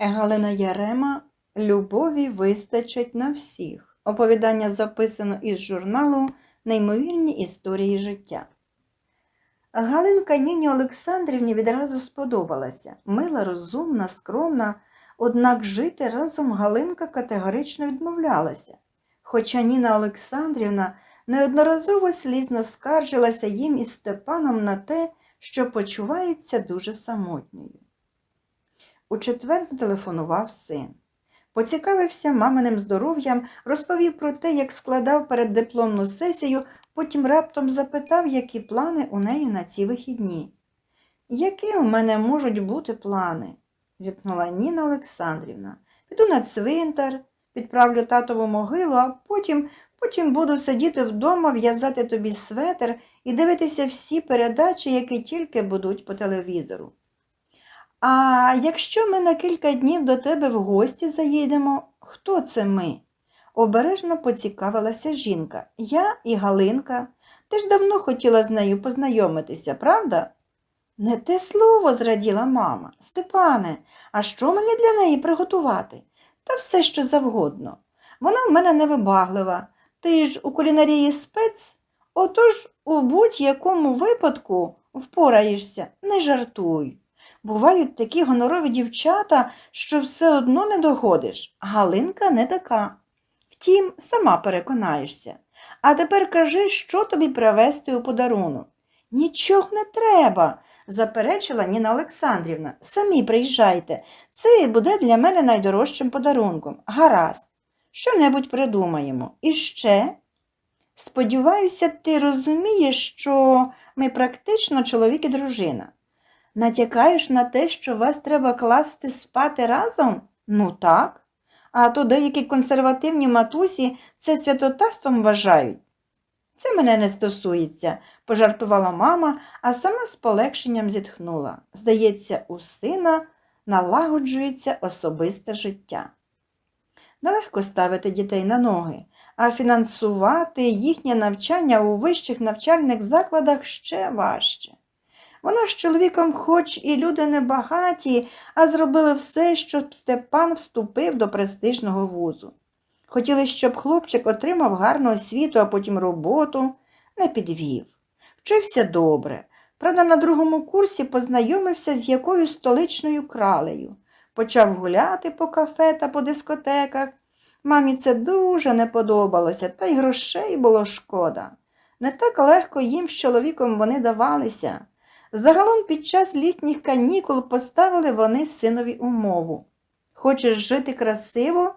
Галина Ярема Любові вистачить на всіх. Оповідання записано із журналу Неймовірні історії життя. Галинка Ніні Олександрівні відразу сподобалася. Мила, розумна, скромна, однак жити разом Галинка категорично відмовлялася. Хоча Ніна Олександрівна неодноразово слізно скаржилася їм із Степаном на те, що почувається дуже самотньою. У четвер зателефонував син. Поцікавився маминим здоров'ям, розповів про те, як складав переддипломну сесію, потім раптом запитав, які плани у неї на ці вихідні. Які у мене можуть бути плани? зітхнула Ніна Олександрівна. Піду на цвинтар, підправлю татову могилу, а потім, потім буду сидіти вдома, в'язати тобі светр і дивитися всі передачі, які тільки будуть по телевізору. А якщо ми на кілька днів до тебе в гості заїдемо, хто це ми? Обережно поцікавилася жінка. Я і Галинка. Ти ж давно хотіла з нею познайомитися, правда? Не те слово зраділа мама. Степане, а що мені для неї приготувати? Та все, що завгодно. Вона в мене невибаглива. Ти ж у кулінарії спец, отож у будь-якому випадку впораєшся, не жартуй. Бувають такі гонорові дівчата, що все одно не догодиш. Галинка не така. Втім, сама переконаєшся. А тепер кажи, що тобі привезти у подарунок. Нічого не треба, заперечила Ніна Олександрівна. Самі приїжджайте. Це буде для мене найдорожчим подарунком. Гаразд, що-небудь придумаємо. І ще. Сподіваюся, ти розумієш, що ми практично чоловік і дружина. Натякаєш на те, що вас треба класти спати разом? Ну так. А то деякі консервативні матусі це святотатством вважають. Це мене не стосується, пожартувала мама, а сама з полегшенням зітхнула. Здається, у сина налагоджується особисте життя. Нелегко ставити дітей на ноги, а фінансувати їхнє навчання у вищих навчальних закладах ще важче. Вона з чоловіком, хоч і люди небагаті, а зробили все, щоб Степан вступив до престижного вузу. Хотіли, щоб хлопчик отримав гарну освіту, а потім роботу, не підвів. Вчився добре. Правда, на другому курсі познайомився з якоюсь столичною кралею. Почав гуляти по кафе та по дискотеках. Мамі це дуже не подобалося, та й грошей було шкода. Не так легко їм з чоловіком вони давалися. Загалом під час літніх канікул поставили вони синові умову. Хочеш жити красиво,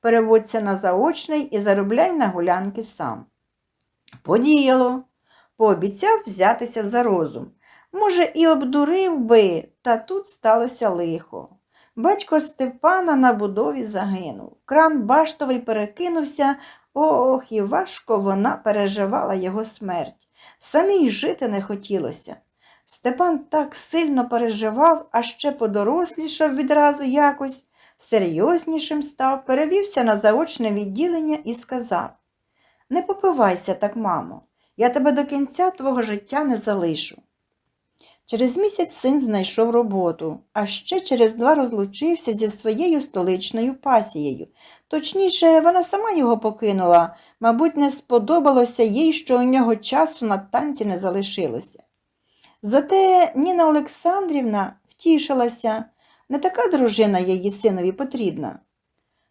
переводься на заочний і заробляй на гулянки сам. Подіяло, пообіцяв взятися за розум. Може, і обдурив би, та тут сталося лихо. Батько Степана на будові загинув. Кран баштовий перекинувся, ох, і важко вона переживала його смерть. Самій жити не хотілося. Степан так сильно переживав, а ще подорослішав відразу якось, серйознішим став, перевівся на заочне відділення і сказав Не попивайся так, мамо, я тебе до кінця твого життя не залишу. Через місяць син знайшов роботу, а ще через два розлучився зі своєю столичною пасією. Точніше, вона сама його покинула, мабуть, не сподобалося їй, що у нього часу на танці не залишилося. Зате Ніна Олександрівна втішилася, не така дружина її синові потрібна.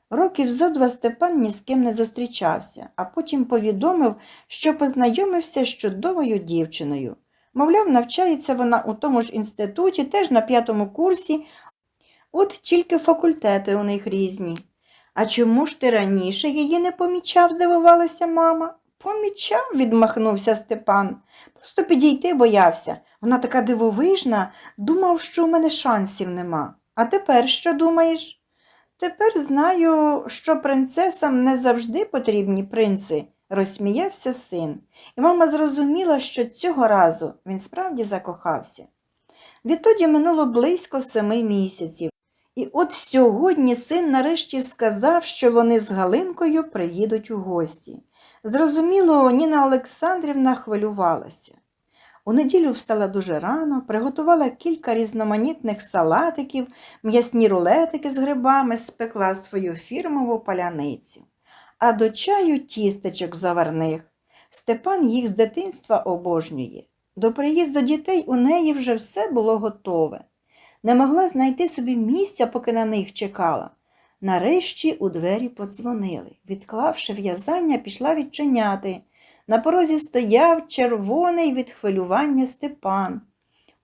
Років зо два Степан ні з ким не зустрічався, а потім повідомив, що познайомився з чудовою дівчиною. Мовляв, навчається вона у тому ж інституті, теж на п'ятому курсі, от тільки факультети у них різні. А чому ж ти раніше її не помічав, здивувалася мама. Помічав, відмахнувся Степан. Просто підійти боявся. Вона така дивовижна, думав, що у мене шансів нема. А тепер що думаєш? Тепер знаю, що принцесам не завжди потрібні принци, розсміявся син, і мама зрозуміла, що цього разу він справді закохався. Відтоді минуло близько семи місяців, і от сьогодні син нарешті сказав, що вони з Галинкою приїдуть у гості. Зрозуміло, Ніна Олександрівна хвилювалася. У неділю встала дуже рано, приготувала кілька різноманітних салатиків, м'ясні рулетики з грибами, спекла свою фірмову паляницю. А до чаю тістечок заварних. Степан їх з дитинства обожнює. До приїзду дітей у неї вже все було готове. Не могла знайти собі місця, поки на них чекала. Нарешті у двері подзвонили. Відклавши в'язання, пішла відчиняти. На порозі стояв червоний від хвилювання Степан.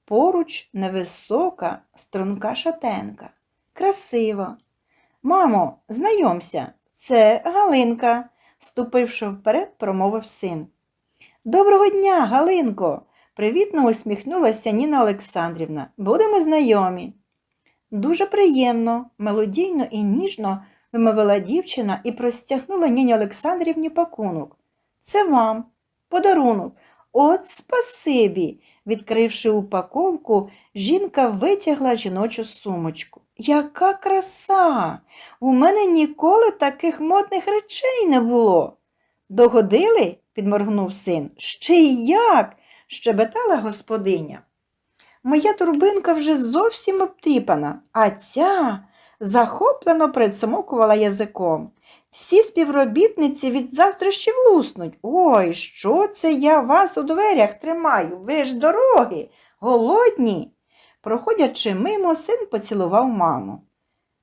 Поруч невисока, струнка шатенка. Красива. Мамо, знайомся, це Галинка, ступивши вперед, промовив син. Доброго дня, Галинко, привітно усміхнулася Ніна Олександрівна. Будемо знайомі. Дуже приємно, мелодійно і ніжно вимовила дівчина і простягнула Ніні Олександрівні пакунок. Це вам, подарунок. От спасибі. Відкривши упаковку, жінка витягла жіночу сумочку. Яка краса! У мене ніколи таких модних речей не було. Догодили? підморгнув син. Ще й як? щебетала господиня. Моя турбинка вже зовсім обтріпана, а ця захоплено присмокувала язиком. Всі співробітниці від заздрощів луснуть. Ой, що це я вас у дверях тримаю? Ви ж дороги, голодні. Проходячи мимо, син поцілував маму.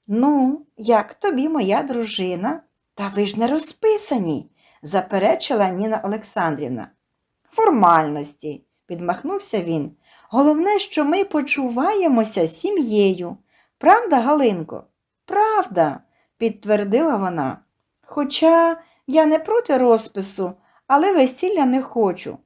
Ну, як тобі моя дружина? Та ви ж не розписані, заперечила Ніна Олександрівна. Формальності, підмахнувся він. Головне, що ми почуваємося сім'єю. Правда, Галинко? Правда, підтвердила вона. Хоча я не проти розпису, але весілля не хочу.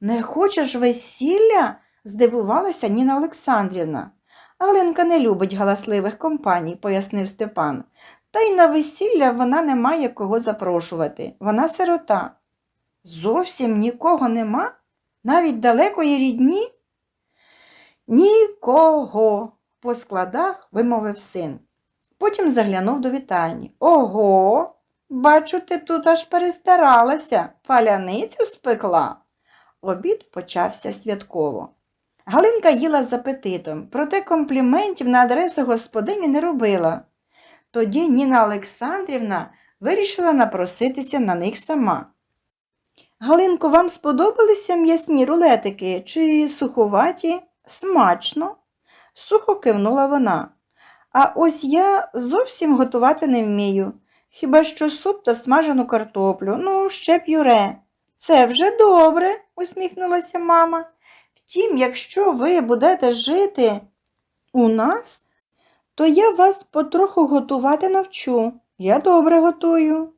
Не хочеш весілля? здивувалася Ніна Олександрівна. Галинка не любить галасливих компаній, пояснив Степан. Та й на весілля вона не має кого запрошувати. Вона сирота. Зовсім нікого нема? Навіть далекої рідні? Нікого, по складах вимовив син. Потім заглянув до вітальні. Ого, бачу, ти тут аж перестаралася, паляницю спекла. Обід почався святково. Галинка їла з апетитом, проте компліментів на адресу господині не робила. Тоді Ніна Олександрівна вирішила напроситися на них сама. Галинко, вам сподобалися м'ясні рулетики чи суховаті? Смачно, сухо кивнула вона. А ось я зовсім готувати не вмію. Хіба що суп та смажену картоплю, ну, ще пюре. Це вже добре, усміхнулася мама. Втім, якщо ви будете жити у нас, то я вас потроху готувати навчу. Я добре готую.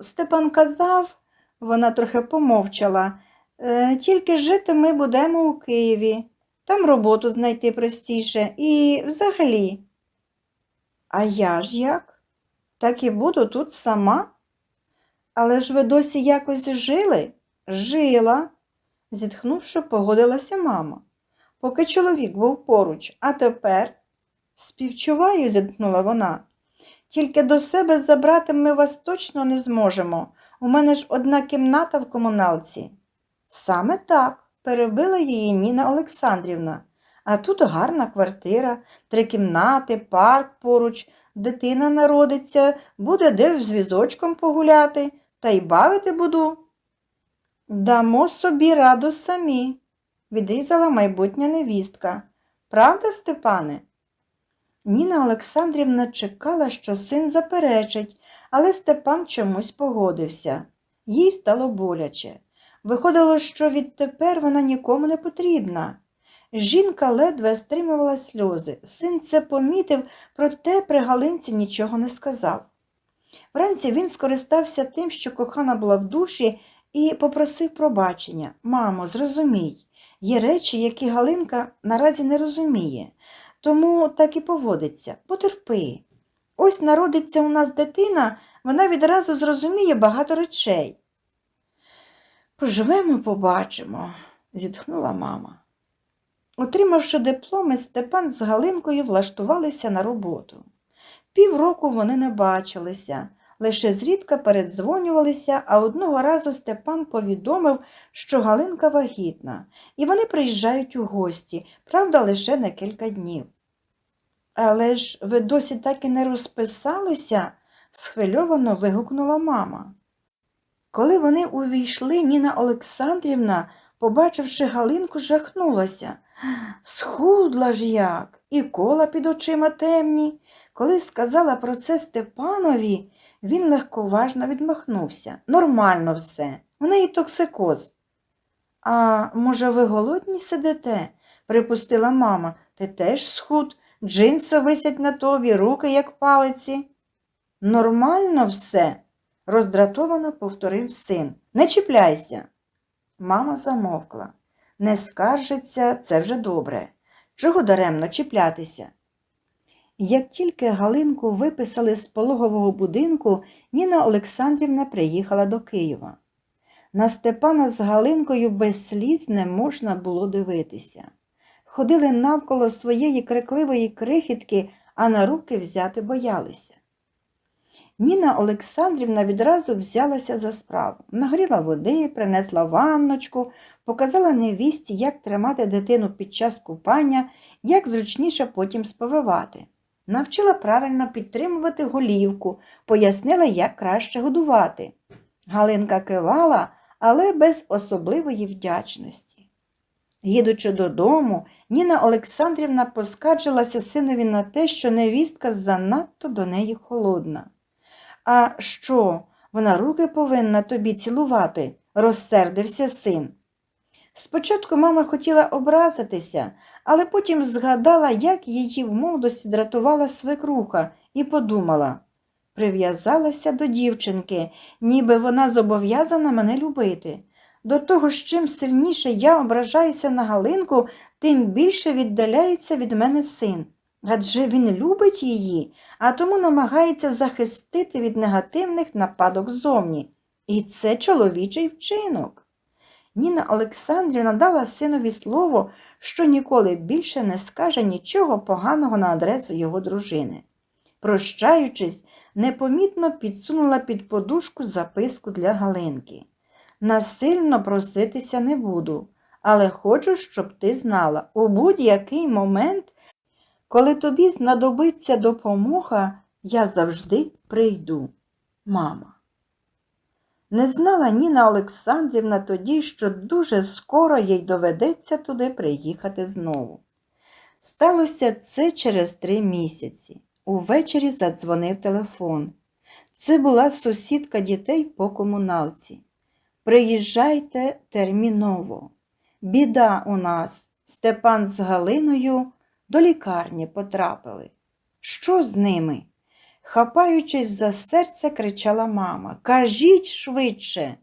Степан казав, вона трохи помовчала, «Е, тільки жити ми будемо у Києві. Там роботу знайти простіше і взагалі. А я ж як? Так і буду тут сама. Але ж ви досі якось жили? Жила, зітхнувши, погодилася мама. Поки чоловік був поруч, а тепер співчуваю, зітхнула вона. Тільки до себе забрати ми вас точно не зможемо. У мене ж одна кімната в комуналці. Саме так, перебила її Ніна Олександрівна. А тут гарна квартира, три кімнати, парк поруч, дитина народиться, буде де з візочком погуляти, та й бавити буду. Дамо собі раду самі, відрізала майбутня невістка. Правда, Степане? Ніна Олександрівна чекала, що син заперечить, але Степан чомусь погодився. Їй стало боляче. Виходило, що відтепер вона нікому не потрібна. Жінка ледве стримувала сльози. Син це помітив, проте при Галинці нічого не сказав. Вранці він скористався тим, що кохана була в душі, і попросив пробачення. Мамо, зрозумій, є речі, які Галинка наразі не розуміє, тому так і поводиться. Потерпи. Ось народиться у нас дитина, вона відразу зрозуміє багато речей. Поживемо, побачимо, зітхнула мама. Отримавши дипломи, Степан з Галинкою влаштувалися на роботу. Півроку вони не бачилися. лише зрідка передзвонювалися, а одного разу Степан повідомив, що Галинка вагітна, і вони приїжджають у гості, правда, лише на кілька днів. Але ж ви досі так і не розписалися, схвильовано вигукнула мама. Коли вони увійшли, Ніна Олександрівна, побачивши Галинку, жахнулася. Схудла ж як, і кола під очима темні. Коли сказала про це Степанові, він легковажно відмахнувся. Нормально все, в неї токсикоз. А може, ви голодні сидите? припустила мама. Ти теж схуд, джинси висять на тобі, руки, як палиці. Нормально все, роздратовано повторив син. Не чіпляйся. Мама замовкла. Не скаржиться, це вже добре. Чого даремно чіплятися? Як тільки Галинку виписали з пологового будинку, Ніна Олександрівна приїхала до Києва. На Степана з Галинкою без сліз не можна було дивитися. Ходили навколо своєї крикливої крихітки, а на руки взяти боялися. Ніна Олександрівна відразу взялася за справу, нагріла води, принесла ванночку, показала невісті, як тримати дитину під час купання, як зручніше потім сповивати. Навчила правильно підтримувати голівку, пояснила, як краще годувати. Галинка кивала, але без особливої вдячності. Їдучи додому, Ніна Олександрівна поскаржилася синові на те, що невістка занадто до неї холодна. А що, вона руки повинна тобі цілувати, розсердився син. Спочатку мама хотіла образитися, але потім згадала, як її в молодості дратувала свекруха, і подумала прив'язалася до дівчинки, ніби вона зобов'язана мене любити. До того ж, чим сильніше я ображаюся на Галинку, тим більше віддаляється від мене син. Адже він любить її, а тому намагається захистити від негативних нападок зовні. І це чоловічий вчинок. Ніна Олександрівна дала синові слово, що ніколи більше не скаже нічого поганого на адресу його дружини. Прощаючись, непомітно підсунула під подушку записку для Галинки. Насильно проситися не буду, але хочу, щоб ти знала, у будь-який момент, коли тобі знадобиться допомога, я завжди прийду. Мама. Не знала Ніна Олександрівна тоді, що дуже скоро їй доведеться туди приїхати знову. Сталося це через три місяці. Увечері задзвонив телефон. Це була сусідка дітей по комуналці. Приїжджайте терміново. Біда у нас. Степан з Галиною до лікарні потрапили. Що з ними? Хапаючись за серце, кричала мама. Кажіть швидше.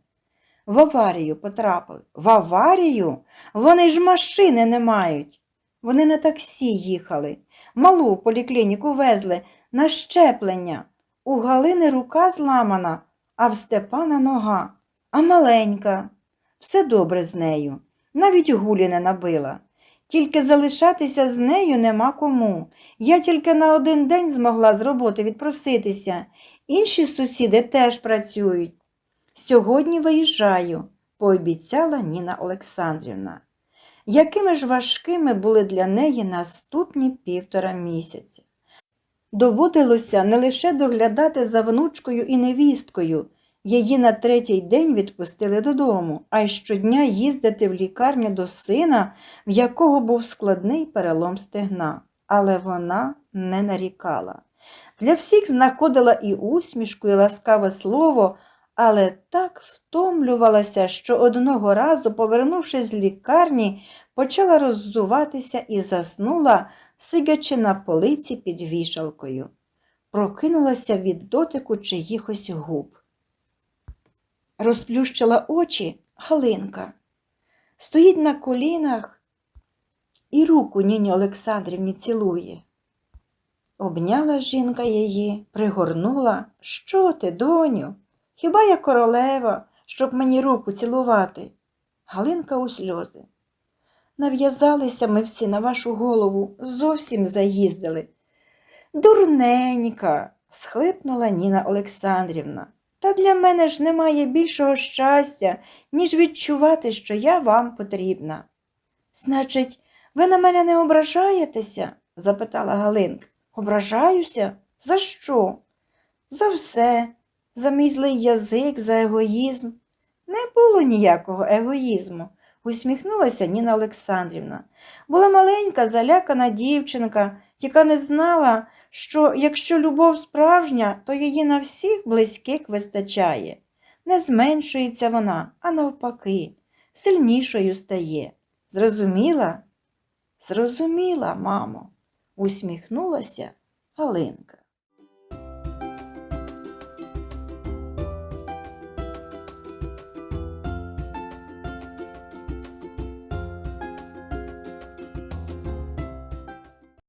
В аварію потрапили. В аварію? Вони ж машини не мають. Вони на таксі їхали. Малу поліклініку везли на щеплення. У Галини рука зламана, а в Степана нога. А маленька. Все добре з нею. Навіть гулі не набила. Тільки залишатися з нею нема кому. Я тільки на один день змогла з роботи відпроситися. Інші сусіди теж працюють. Сьогодні виїжджаю, пообіцяла Ніна Олександрівна. Якими ж важкими були для неї наступні півтора місяці. Доводилося не лише доглядати за внучкою і невісткою, її на третій день відпустили додому, а й щодня їздити в лікарню до сина, в якого був складний перелом стегна. Але вона не нарікала. Для всіх знаходила і усмішку, і ласкаве слово, але так втомлювалася, що одного разу, повернувшись з лікарні, почала роззуватися і заснула, сидячи на полиці під вішалкою. Прокинулася від дотику чиїхось губ. Розплющила очі Галинка. Стоїть на колінах і руку Ніні Олександрівні цілує. Обняла жінка її, пригорнула. Що ти, доню? Хіба я королева, щоб мені руку цілувати? Галинка у сльози. Нав'язалися ми всі на вашу голову, зовсім заїздили. Дурненька, схлипнула Ніна Олександрівна. Та для мене ж немає більшого щастя, ніж відчувати, що я вам потрібна. Значить, ви на мене не ображаєтеся? запитала Галинка. Ображаюся? За що? За все, за мій злий язик, за егоїзм. Не було ніякого егоїзму, усміхнулася Ніна Олександрівна. Була маленька, залякана дівчинка, яка не знала, що якщо любов справжня, то її на всіх близьких вистачає. Не зменшується вона, а навпаки, сильнішою стає. Зрозуміла? Зрозуміла, мамо, усміхнулася Галинка.